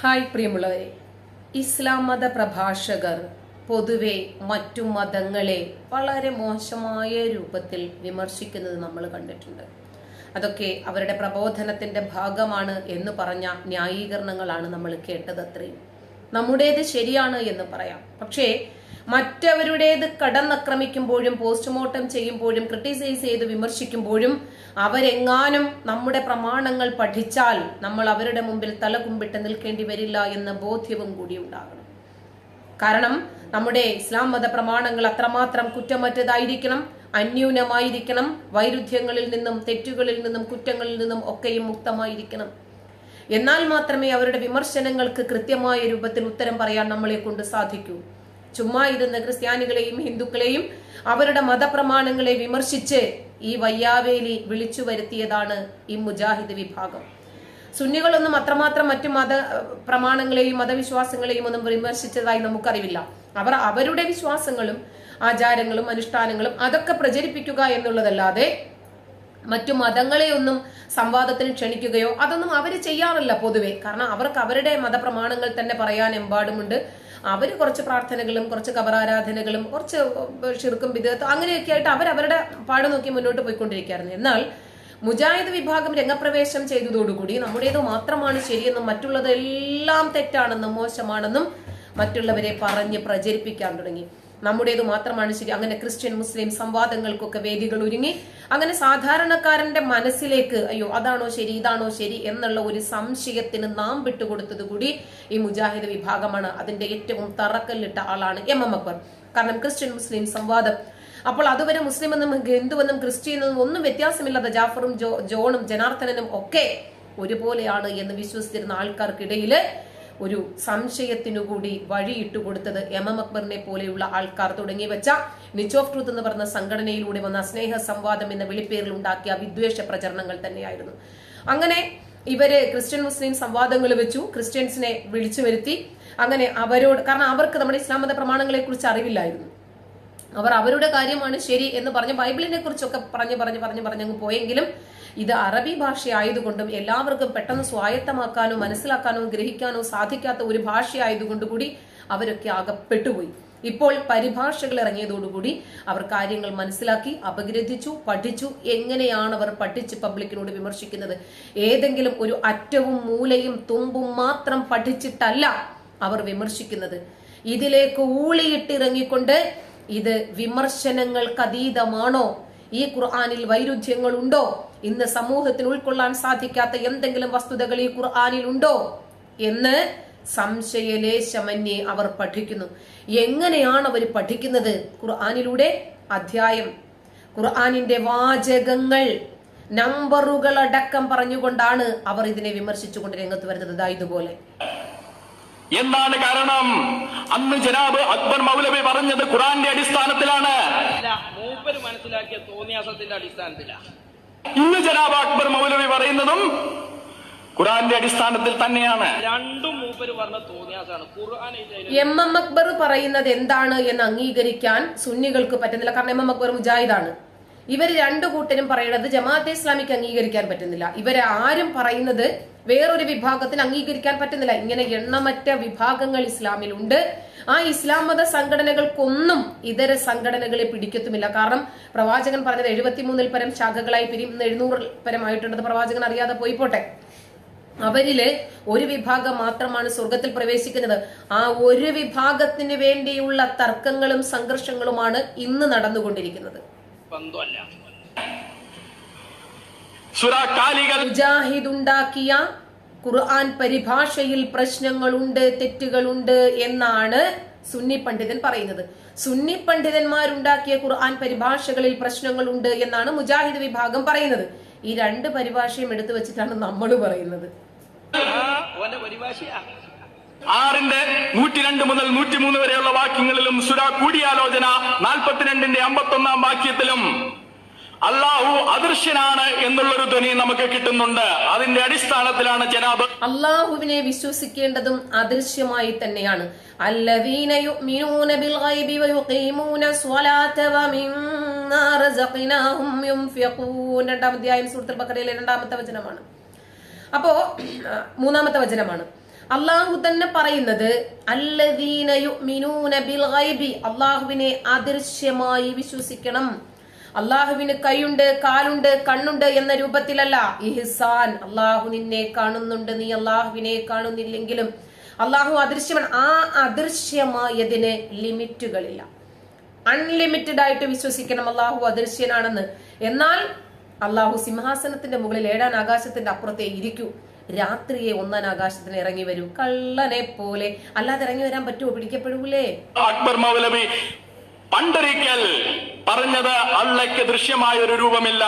Hi പ്രിയമുള്ളവരെ. ഇസ്ലാം മത പ്രഭാഷകർ പൊതുവെ മറ്റു മതങ്ങളെ വളരെ മോശമായ രൂപത്തിൽ വിമർശിക്കുന്നത് നമ്മൾ കണ്ടിട്ടുണ്ട്. അതൊക്കെ അവരുടെ പ്രബോധനത്തിന്റെ ഭാഗമാണ് എന്ന് പറഞ്ഞ ന്യായീകരണങ്ങളാണ് നമ്മൾ കേട്ടത് അത്രയും. നമ്മുടേത് ശരിയാണ് എന്ന് പറയാം. പക്ഷേ മറ്റവരുടേത് കടന്നാക്രമിക്കുമ്പോഴും പോസ്റ്റ്മോർട്ടം ചെയ്യുമ്പോഴും ക്രിട്ടിസൈസ് ചെയ്ത് വിമർശിക്കുമ്പോഴും അവരെങ്ങാനും നമ്മുടെ പ്രമാണങ്ങൾ പഠിച്ചാൽ നമ്മൾ അവരുടെ മുമ്പിൽ തല കുമ്പിട്ട് നിൽക്കേണ്ടി വരില്ല എന്ന ബോധ്യവും കൂടി ഉണ്ടാകണം. കാരണം നമ്മുടെ ഇസ്ലാം മത പ്രമാണങ്ങൾ അത്രമാത്രം കുറ്റമറ്റതായിരിക്കണം അന്യൂനമായിരിക്കണം വൈരുദ്ധ്യങ്ങളിൽ നിന്നും തെറ്റുകളിൽ നിന്നും കുറ്റങ്ങളിൽ നിന്നും ഒക്കെയും മുക്തമായിരിക്കണം. എന്നാൽ മാത്രമേ അവരുടെ വിമർശനങ്ങൾക്ക് കൃത്യമായ രൂപത്തിൽ ഉത്തരം പറയാൻ നമ്മളെ കൊണ്ട് സാധിക്കൂ. ചുമ്മാ ഇരുന്ന് ക്രിസ്ത്യാനികളെയും ഹിന്ദുക്കളെയും അവരുടെ മതപ്രമാണങ്ങളെ വിമർശിച്ച് ഈ വയ്യാവേലി വിളിച്ചു വരുത്തിയതാണ് ഈ മുജാഹിദ് വിഭാഗം. സുന്നികളൊന്നും അത്രമാത്രം മറ്റു മത പ്രമാണങ്ങളെയും മതവിശ്വാസങ്ങളെയും ഒന്നും വിമർശിച്ചതായി നമുക്കറിവില്ല. അവർ അവരുടെ വിശ്വാസങ്ങളും ആചാരങ്ങളും അനുഷ്ഠാനങ്ങളും അതൊക്കെ പ്രചരിപ്പിക്കുക എന്നുള്ളതല്ലാതെ മറ്റു മതങ്ങളെയൊന്നും സംവാദത്തിന് ക്ഷണിക്കുകയോ അതൊന്നും അവർ ചെയ്യാറില്ല പൊതുവെ. കാരണം അവർക്ക് അവരുടെ മതപ്രമാണങ്ങൾ തന്നെ പറയാൻ എമ്പാടുമുണ്ട്. അവർ കുറച്ച് പ്രാർത്ഥനകളും കുറച്ച് കബറാരാധനകളും കുറച്ച് ഷിർക്കും വിദഗ്ധ അങ്ങനെയൊക്കെ ആയിട്ട് അവരുടെ പാട് നോക്കി മുന്നോട്ട് പോയിക്കൊണ്ടിരിക്കുകയായിരുന്നു. എന്നാൽ മുജാഹിദ് വിഭാഗം രംഗപ്രവേശം ചെയ്തതോടുകൂടി നമ്മുടേത് മാത്രമാണ് ശരിയെന്നും മറ്റുള്ളതെല്ലാം തെറ്റാണെന്നും മോശമാണെന്നും മറ്റുള്ളവരെ പറഞ്ഞ് പ്രചരിപ്പിക്കാൻ തുടങ്ങി. നമ്മുടേത് മാത്രമാണ് ശരി. അങ്ങനെ ക്രിസ്ത്യൻ മുസ്ലിം സംവാദങ്ങൾക്കൊക്കെ വേദികൾ ഒരുങ്ങി അങ്ങനെ സാധാരണക്കാരന്റെ മനസ്സിലേക്ക് അയ്യോ അതാണോ ശരി ഇതാണോ ശരി എന്നുള്ള ഒരു സംശയത്തിന് നാം വിട്ടുകൊടുത്തത് കൂടി ഈ മുജാഹിദ് വിഭാഗമാണ്. അതിന്റെ ഏറ്റവും തറക്കല്ലിട്ട ആളാണ് എം എം അക്ബർ. കാരണം ക്രിസ്ത്യൻ മുസ്ലിം സംവാദം. അപ്പോൾ അതുവരെ മുസ്ലിം എന്നും ഹിന്ദുവെന്നും ക്രിസ്ത്യനെന്നും ഒന്നും വ്യത്യാസമില്ലാത്ത ജാഫറും ജോണും ജനാർദ്ദനനും ഒക്കെ ഒരുപോലെയാണ് എന്ന് വിശ്വസിച്ചിരുന്ന ആൾക്കാർക്കിടയിൽ ഒരു സംശയത്തിനു കൂടി വഴിയിട്ടു കൊടുത്തത് എം എം അക്ബറിനെ പോലെയുള്ള ആൾക്കാർ തുടങ്ങി വെച്ച നിച്ച് ഓഫ് ട്രൂത്ത് എന്ന് പറഞ്ഞ സംഘടനയിലൂടെ വന്ന സ്നേഹ സംവാദം എന്ന വിളിപ്പേരിൽ ഉണ്ടാക്കിയ വിദ്വേഷ പ്രചരണങ്ങൾ തന്നെയായിരുന്നു. അങ്ങനെ ഇവർ ക്രിസ്ത്യൻ മുസ്ലിം സംവാദങ്ങൾ വെച്ചു. ക്രിസ്ത്യൻസിനെ വിളിച്ചു വരുത്തി. അങ്ങനെ അവരോട് കാരണം അവർക്ക് നമ്മുടെ ഇസ്ലാം മത പ്രമാണങ്ങളെ കുറിച്ച് അറിവില്ലായിരുന്നു. അവർ അവരുടെ കാര്യമാണ് ശരി എന്ന് പറഞ്ഞ് ബൈബിളിനെ കുറിച്ചൊക്കെ പറഞ്ഞ് പറഞ്ഞ് പറഞ്ഞ് പറഞ്ഞങ്ങ് പോയെങ്കിലും ഇത് അറബി ഭാഷയായതുകൊണ്ടും എല്ലാവർക്കും പെട്ടെന്ന് സ്വായത്തമാക്കാനോ മനസ്സിലാക്കാനോ ഗ്രഹിക്കാനോ സാധിക്കാത്ത ഒരു ഭാഷയായതുകൊണ്ട് കൂടി അവരൊക്കെ അകപ്പെട്ടുപോയി. ഇപ്പോൾ പരിഭാഷകൾ ഇറങ്ങിയതോടുകൂടി അവർ കാര്യങ്ങൾ മനസ്സിലാക്കി അപഗ്രഥിച്ചു പഠിച്ചു. എങ്ങനെയാണ് അവർ പഠിച്ച് പബ്ലിക്കിനോട് വിമർശിക്കുന്നത്? ഏതെങ്കിലും ഒരു അറ്റവും മൂലയും തുമ്പും മാത്രം പഠിച്ചിട്ടല്ല അവർ വിമർശിക്കുന്നത്. ഇതിലേക്ക് ഊളിയിട്ടിറങ്ങിക്കൊണ്ട് ഇത് വിമർശനങ്ങൾക്ക് അതീതമാണോ ഈ ഖുർആാനിൽ വൈരുദ്ധ്യങ്ങൾ ഉണ്ടോ ഇന്ന് സമൂഹത്തിന് ഉൾക്കൊള്ളാൻ സാധിക്കാത്ത എന്തെങ്കിലും വസ്തുതകൾ ഈ ഖുർആാനിൽ ഉണ്ടോ എന്ന് സംശയലേശമന്യെ അവർ പഠിക്കുന്നു. എങ്ങനെയാണ് അവർ പഠിക്കുന്നത്? ഖുർആാനിലൂടെ അധ്യായം. ഖുർആാനിന്റെ വാചകങ്ങൾ നമ്പറുകൾ അടക്കം പറഞ്ഞുകൊണ്ടാണ് അവർ ഇതിനെ വിമർശിച്ചുകൊണ്ട് രംഗത്ത് വരുന്നത്. ഇതാ ഇതുപോലെ. എന്താണ് കാരണം? അന്ന് ജനാബ് അക്ബർ മൗലവി പറഞ്ഞത് ഖുറാന്റെ അടിസ്ഥാനത്തിലാണ്. മൂപ്പര് മനസ്സിലാക്കിയ തോന്നിയാസത്തിന്റെ അടിസ്ഥാനത്തിലാ. ഇന്ന് ജനാബ് അക്ബർ മൗലവി പറയുന്നതും ഖുറാന്റെ അടിസ്ഥാനത്തിൽ തന്നെയാണ്. രണ്ടും മൂപ്പര് പറഞ്ഞ തോന്നിയാസാണ് ഖുർആൻ എം എം അക്ബർ പറയുന്നത് എന്താണ് എന്ന് അംഗീകരിക്കാൻ സുന്നികൾക്ക് പറ്റുന്നില്ല. കാരണം എം എം അക്ബർ മുജാഹിദാണ്. ഇവർ രണ്ടു കൂട്ടരും പറയുന്നത് ജമാഅത്തെ ഇസ്ലാമിക്ക് അംഗീകരിക്കാൻ പറ്റുന്നില്ല. ഇവരെ ആരും പറയുന്നത് വേറൊരു വിഭാഗത്തിന് അംഗീകരിക്കാൻ പറ്റുന്നില്ല. ഇങ്ങനെ എണ്ണമറ്റ വിഭാഗങ്ങൾ ഇസ്ലാമിലുണ്ട്. ആ ഇസ്ലാം മത സംഘടനകൾക്കൊന്നും ഇതര സംഘടനകളെ പിടിക്കത്തുമില്ല. കാരണം പ്രവാചകൻ പറഞ്ഞത് എഴുപത്തിമൂന്നിൽ പരം ശാഖകളായി ഇന്ന് എഴുന്നൂറിൽ പരമായിട്ടുണ്ടെന്ന് പ്രവാചകൻ അറിയാതെ പോയി പോട്ടെ അവരിൽ ഒരു വിഭാഗം മാത്രമാണ് സ്വർഗത്തിൽ പ്രവേശിക്കുന്നത്. ആ ഒരു വിഭാഗത്തിന് വേണ്ടിയുള്ള തർക്കങ്ങളും സംഘർഷങ്ങളുമാണ് ഇന്ന് നടന്നുകൊണ്ടിരിക്കുന്നത്. ബന്ധമല്ല. സുര കാലികൾ മുജാഹിദ് ഉണ്ടാക്കിയ ഖുർആൻ പരിഭാഷയിൽ പ്രശ്നങ്ങളുണ്ട് തെറ്റുകളുണ്ട് എന്നാണ് സുന്നി പണ്ഡിതൻ പറയുന്നത്. സുന്നി പണ്ഡിതന്മാരുണ്ടാക്കിയ ഖുർആൻ പരിഭാഷകളിൽ പ്രശ്നങ്ങളുണ്ട് എന്നാണ് മുജാഹിദ് വിഭാഗം പറയുന്നത്. ഈ രണ്ട് പരിഭാഷയും എടുത്തു വെച്ചിട്ടാണ് നമ്മൾ പറയുന്നത്. ഓന്റെ പരിഭാഷയാ. ആറിന്റെ നൂറ്റിരണ്ട് മുതൽ നൂറ്റിമൂന്ന് വരെയുള്ള വാക്യങ്ങളിലും സുര കൂടിയാലോചന നാൽപ്പത്തിരണ്ടിന്റെ അമ്പത്തൊന്നാം വാക്യത്തിലും അള്ളാഹു അദൃശ്യനാണ് എന്നുള്ളൊരു ധ്വനി നമുക്ക് കിട്ടുന്നുണ്ട്. അതിന്റെ അടിസ്ഥാനത്തിലാണ് ജനാബ്. അള്ളാഹുവിനെ വിശ്വസിക്കേണ്ടതും അദൃശ്യമായി തന്നെയാണ്. അധ്യായം രണ്ടാമത്തെ വചനമാണ്. അപ്പോ മൂന്നാമത്തെ വചനമാണ്. അള്ളാഹു തന്നെ പറയുന്നത് അള്ളാഹുവിനെ അദൃശ്യമായി വിശ്വസിക്കണം. അള്ളാഹുവിന് കൈയുണ്ട് കാലുണ്ട് കണ്ണുണ്ട് എന്ന രൂപത്തിലല്ല. ഇഹ്സാൻ അള്ളാഹു നിന്നെ കാണുന്നുണ്ട്. നീ അള്ളാഹുവിനെ കാണുന്നില്ലെങ്കിലും അള്ളാഹു അദൃശ്യമാണ് ആ അദൃശ്യമായതിന് ലിമിറ്റുകളില്ല. അൺലിമിറ്റഡ് ആയിട്ട് വിശ്വസിക്കണം അള്ളാഹു അദൃശ്യനാണെന്ന്. എന്നാൽ അള്ളാഹു സിംഹാസനത്തിന്റെ മുകളിൽ ഏഴാൻ ആകാശത്തിന്റെ അപ്പുറത്തെ ഇരിക്കൂ. രാത്രിയെ ഒന്നാൻ ആകാശത്തിന് ഇറങ്ങി വരൂ. കള്ളനെ പോലെ. അല്ലാതെ ഇറങ്ങി വരാൻ പറ്റുമോ? പിടിക്കപ്പെടൂലേ. അക്ബർ മൗലവി പണ്ടൊരിക്കൽ പറഞ്ഞത് അള്ളയ്ക്ക് ദൃശ്യമായ ഒരു രൂപമില്ല.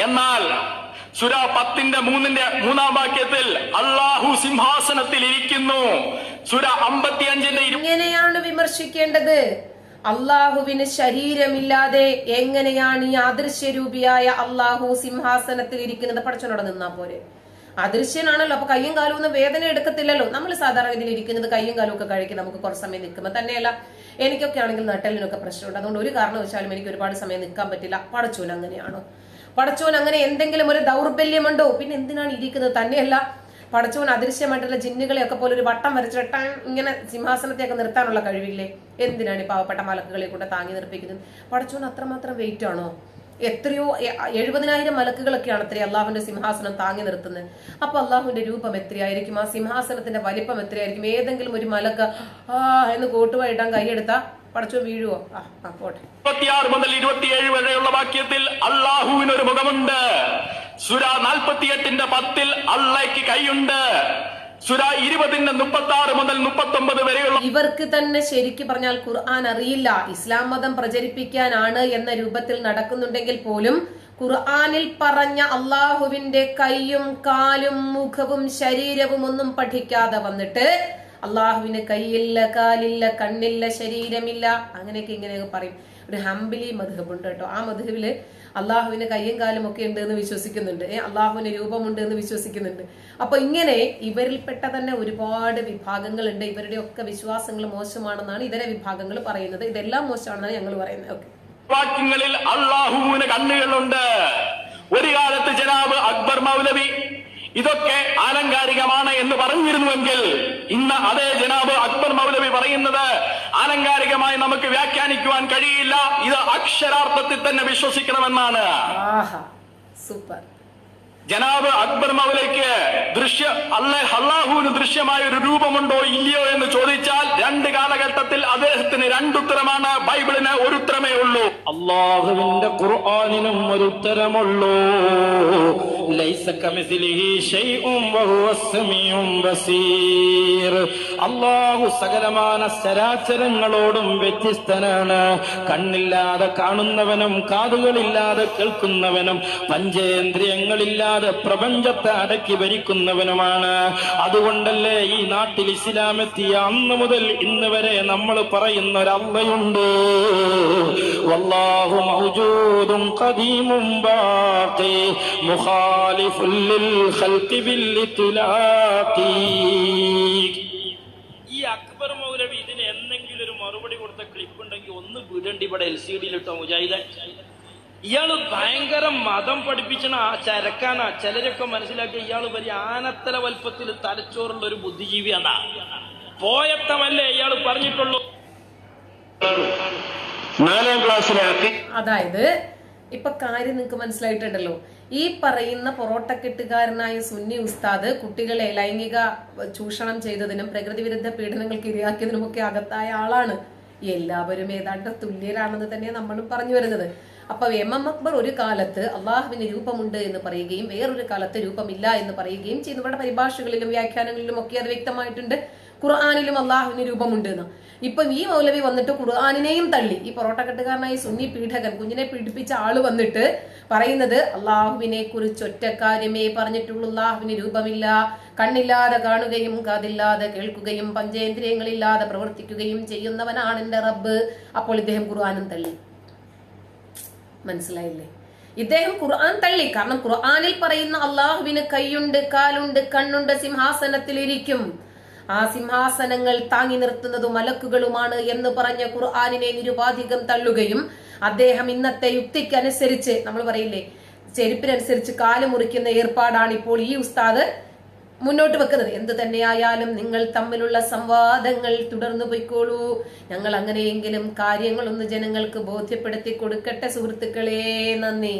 എന്നാൽ സുര പത്തിന്റെ മൂന്നിന്റെ മൂന്നാം വാക്യത്തിൽ അള്ളാഹു സിംഹാസനത്തിൽ ഇരിക്കുന്നു. സുര അമ്പത്തിയഞ്ചിന്റെ ഇങ്ങനെയാണ് വിമർശിക്കേണ്ടത്? അള്ളാഹുവിന് ശരീരമില്ലാതെ എങ്ങനെയാണ് ഈ അദൃശ്യരൂപിയായ അള്ളാഹു സിംഹാസനത്തിൽ ഇരിക്കുന്നത്? പഠിച്ചോടെ നിന്നാ പോരെ. അദൃശ്യനാണല്ലോ. അപ്പൊ കയ്യും കാലും ഒന്നും വേദന എടുക്കത്തില്ലല്ലോ. നമ്മൾ സാധാരണ ഇതിൽ ഇരിക്കുന്നത് കയ്യും കാലും ഒക്കെ കഴിക്കും നമുക്ക് കുറച്ച് സമയം നിൽക്കുമ്പോൾ തന്നെയല്ല എനിക്കൊക്കെ ആണെങ്കിൽ നട്ടലിനൊക്കെ പ്രശ്നമുണ്ട്. അതുകൊണ്ട് ഒരു കാരണവശാലും എനിക്ക് ഒരുപാട് സമയം നിൽക്കാൻ പറ്റില്ല. പടച്ചോൻ അങ്ങനെയാണോ? പടച്ചോൻ അങ്ങനെ എന്തെങ്കിലും ഒരു ദൗർബല്യമുണ്ടോ? പിന്നെ എന്തിനാണ് ഇരിക്കുന്നത്? തന്നെയല്ല പടച്ചോൻ അദൃശ്യമായിട്ടുള്ള ജിന്നുകളെയൊക്കെ പോലെ ഒരു വട്ടം വരച്ചിട്ട് ഇങ്ങനെ സിംഹാസനത്തെയൊക്കെ നിർത്താനുള്ള കഴിവില്ലേ? എന്തിനാണ് ഈ പാവപ്പെട്ട മലക്കുകളെ കൊണ്ട് താങ്ങി നിർപ്പിക്കുന്നത്? പടച്ചോൻ അത്രമാത്രം വെയിറ്റ് ആണോ? എത്രയോ എഴുപതിനായിരം മലക്കുകളൊക്കെയാണ് അത്രയും അള്ളാഹുവിന്റെ സിംഹാസനം താങ്ങി നിർത്തുന്നത്. അപ്പൊ അള്ളാഹുവിന്റെ രൂപം എത്രയായിരിക്കും? ആ സിംഹാസനത്തിന്റെ വലിപ്പം എത്രയായിരിക്കും? ഏതെങ്കിലും ഒരു മലക്ക് ആ എന്ന് കോട്ടുവായിട്ടാൻ കൈയെടുത്താ പടച്ചോ വീഴുവോ? ആ പോട്ടെ. ഇരുപത്തിയാറ് മുതൽ ഇരുപത്തിയേഴ് വരെയുള്ള വാക്യത്തിൽ അള്ളാഹുവിനൊരു മുഖമുണ്ട്. സുര നാൽപ്പത്തിയെട്ടിന്റെ പത്തിൽ അള്ളയ്ക്ക് കൈയുണ്ട്. മുതൽ ഇവർക്ക് തന്നെ ശരിക്ക് പറഞ്ഞാൽ ഖുർആൻ അറിയില്ല. ഇസ്ലാം മതം പ്രചരിപ്പിക്കാനാണ് എന്ന രൂപത്തിൽ നടക്കുന്നുണ്ടെങ്കിൽ പോലും ഖുർആാനിൽ പറഞ്ഞ അള്ളാഹുവിന്റെ കൈയും കാലും മുഖവും ശരീരവും ഒന്നും പഠിക്കാതെ വന്നിട്ട് അള്ളാഹുവിന് കൈയില്ല കാലില്ല കണ്ണില്ല ശരീരമില്ല അങ്ങനെയൊക്കെ ഇങ്ങനെയൊക്കെ പറയും. ഒരു ഹംബിലി മധുഹബുണ്ട് കേട്ടോ. ആ മധുഹബിൽ അള്ളാഹുവിന് കയ്യും കാലും ഒക്കെ ഉണ്ട് എന്ന് വിശ്വസിക്കുന്നുണ്ട്. ഏഹ് അള്ളാഹുവിന് രൂപമുണ്ട് എന്ന് വിശ്വസിക്കുന്നുണ്ട്. അപ്പൊ ഇങ്ങനെ ഇവരിൽപ്പെട്ട തന്നെ ഒരുപാട് വിഭാഗങ്ങളുണ്ട്. ഇവരുടെ ഒക്കെ വിശ്വാസങ്ങൾ മോശമാണെന്നാണ് ഇതര വിഭാഗങ്ങൾ പറയുന്നത്. ഇതെല്ലാം മോശമാണെന്നാണ് ഞങ്ങൾ പറയുന്നത്. ഓക്കെ. വാക്യങ്ങളിൽ അള്ളാഹുവിന് കണ്ണുകളുണ്ട്. ഒരു കാലത്ത് ജനാബ് അക്ബർ മൗലവി ഇതൊക്കെ ആലങ്കാരികമാണ് എന്ന് പറഞ്ഞിരുന്നുവെങ്കിൽ ഇന്ന് അതേ ജനാബ് അക്ബർ മൗലവി പറയുന്നത് ആലങ്കാരികമായി നമുക്ക് വ്യാഖ്യാനിക്കുവാൻ കഴിയില്ല. ഇത് അക്ഷരാർത്ഥത്തിൽ തന്നെ വിശ്വസിക്കണമെന്നാണ്. ആഹാ സൂപ്പർ. ജനാബ് അക്ബർ മൗലയ്ക്ക് ദൃശ്യ അല്ലെ അള്ളാഹുവിന് ദൃശ്യമായ ഒരു രൂപമുണ്ടോ ഇല്ലയോ എന്ന് ചോദിച്ചാൽ രണ്ട് കാലഘട്ടത്തിൽ അദ്ദേഹത്തിന് രണ്ടുത്തരമാണ് ബൈബിളിന് ഒരു ഉത്തരമേ ഉള്ളൂ. അള്ളാഹുവിന്റെ ഖുർആാനിനും ഒരു ഉത്തരമുള്ളൂ. അള്ളാഹു സകലമാന ചരാചരങ്ങളോടും വ്യത്യസ്തനാണ്. കണ്ണില്ലാതെ കാണുന്നവനും കാതുകളില്ലാതെ കേൾക്കുന്നവനും പഞ്ചേന്ദ്രിയങ്ങളില്ലാതെ പ്രപഞ്ചത്തെ അടക്കി ഭരിക്കുന്നവനുമാണ്. അതുകൊണ്ടല്ലേ ഈ നാട്ടിൽ ഇസ്ലാമെത്തിയ അന്ന് മുതൽ ഇന്ന് വരെ നമ്മൾ പറയുന്ന ഒരു അള്ളയുണ്ട് വല്ലാഹു മൗജൂദും ബാഖി. മുഖാലി مخالف للخلق بالاطلاق ഈ അക്ബർ മൗലവി ഇതിന് എന്തെങ്കിലും ഒരു മറുപടി കൊടുത്ത ക്ലിപ്പ് ഉണ്ടെങ്കിൽ ഒന്ന് വിടണ്ടി ഇവിടെ എൽ സി ഡിയിലിട്ടോ മുജാഹിദ ഇയാള് ഭയങ്കര മതം പഠിപ്പിച്ചണ ആ ചരക്കാനാ ചിലരൊക്കെ മനസ്സിലാക്കി ഇയാള് വലിയ ആനത്തല വൽപ്പത്തിൽ തലച്ചോറുള്ള ഒരു ബുദ്ധിജീവിയാണ് പോയത്തമല്ലേ ഇയാള് പറഞ്ഞിട്ടുള്ളൂ നാലാം ക്ലാസ്സിലെ അതായത് ഇപ്പൊ കാര്യം നിങ്ങൾക്ക് മനസ്സിലായിട്ടുണ്ടല്ലോ. ഈ പറയുന്ന പൊറോട്ട കെട്ടുകാരനായ സുന്നി ഉസ്താദ് കുട്ടികളെ ലൈംഗിക ചൂഷണം ചെയ്തതിനും പ്രകൃതി വിരുദ്ധ പീഡനങ്ങൾക്ക് ഇരയാക്കിയതിനും ഒക്കെ അകത്തായ ആളാണ്. എല്ലാവരും ഏതാണ്ട് തുല്യരാണെന്ന് തന്നെ നമ്മളും പറഞ്ഞു വരുന്നത്. അപ്പൊ എം എം അക്ബർ ഒരു കാലത്ത് അള്ളാഹുവിന് രൂപമുണ്ട് എന്ന് പറയുകയും വേറൊരു കാലത്ത് രൂപമില്ല എന്ന് പറയുകയും ചെയ്യുന്നവരുടെ പരിഭാഷകളിലും വ്യാഖ്യാനങ്ങളിലും ഒക്കെ അത് വ്യക്തമായിട്ടുണ്ട്. ഖുർആാനിലും അള്ളാഹുവിന് രൂപമുണ്ട് എന്ന് ഇപ്പം ഈ മൗലവി വന്നിട്ട് ഖുർആാനിനെയും തള്ളി. ഈ പൊറോട്ട കെട്ടുകാരനായി സുന്നി പീഠകൻ കുഞ്ഞിനെ പീഡിപ്പിച്ച ആൾ വന്നിട്ട് പറയുന്നത് അള്ളാഹുവിനെ കുറിച്ച് ഒറ്റക്കാര്യമേ പറഞ്ഞിട്ടുള്ളൂ. അള്ളാഹുവിന് രൂപമില്ല. കണ്ണില്ലാതെ കാണുകയും കാതില്ലാതെ കേൾക്കുകയും പഞ്ചേന്ദ്രിയങ്ങളില്ലാതെ പ്രവർത്തിക്കുകയും ചെയ്യുന്നവനാണ് എന്റെ റബ്ബ്. അപ്പോൾ ഇദ്ദേഹം ഖുർആാനും തള്ളി. മനസ്സിലായില്ലേ? ഇദ്ദേഹം ഖുർആൻ തള്ളി. കാരണം ഖുർആാനിൽ പറയുന്ന അള്ളാഹുവിന് കൈയുണ്ട് കാലുണ്ട് കണ്ണുണ്ട് സിംഹാസനത്തിലിരിക്കും. ആ സിംഹാസനങ്ങൾ താങ്ങി നിർത്തുന്നത് മലക്കുകളുമാണ് എന്ന് പറഞ്ഞ ഖുർആാനിനെ നിരുപാധികം തള്ളുകയും അദ്ദേഹം ഇന്നത്തെ യുക്തിക്കനുസരിച്ച് നമ്മൾ പറയില്ലേ ചെരുപ്പിനനുസരിച്ച് കാൽ മുറിക്കുന്ന ഏർപ്പാടാണ് ഇപ്പോൾ ഈ ഉസ്താദ് മുന്നോട്ട് വെക്കുന്നത്. എന്ത് തന്നെയായാലും നിങ്ങൾ തമ്മിലുള്ള സംവാദങ്ങൾ തുടർന്നു പോയിക്കോളൂ. ഞങ്ങൾ അങ്ങനെയെങ്കിലും കാര്യങ്ങളൊന്ന് ജനങ്ങൾക്ക് ബോധ്യപ്പെടുത്തി കൊടുക്കട്ടെ സുഹൃത്തുക്കളെ. നന്ദി.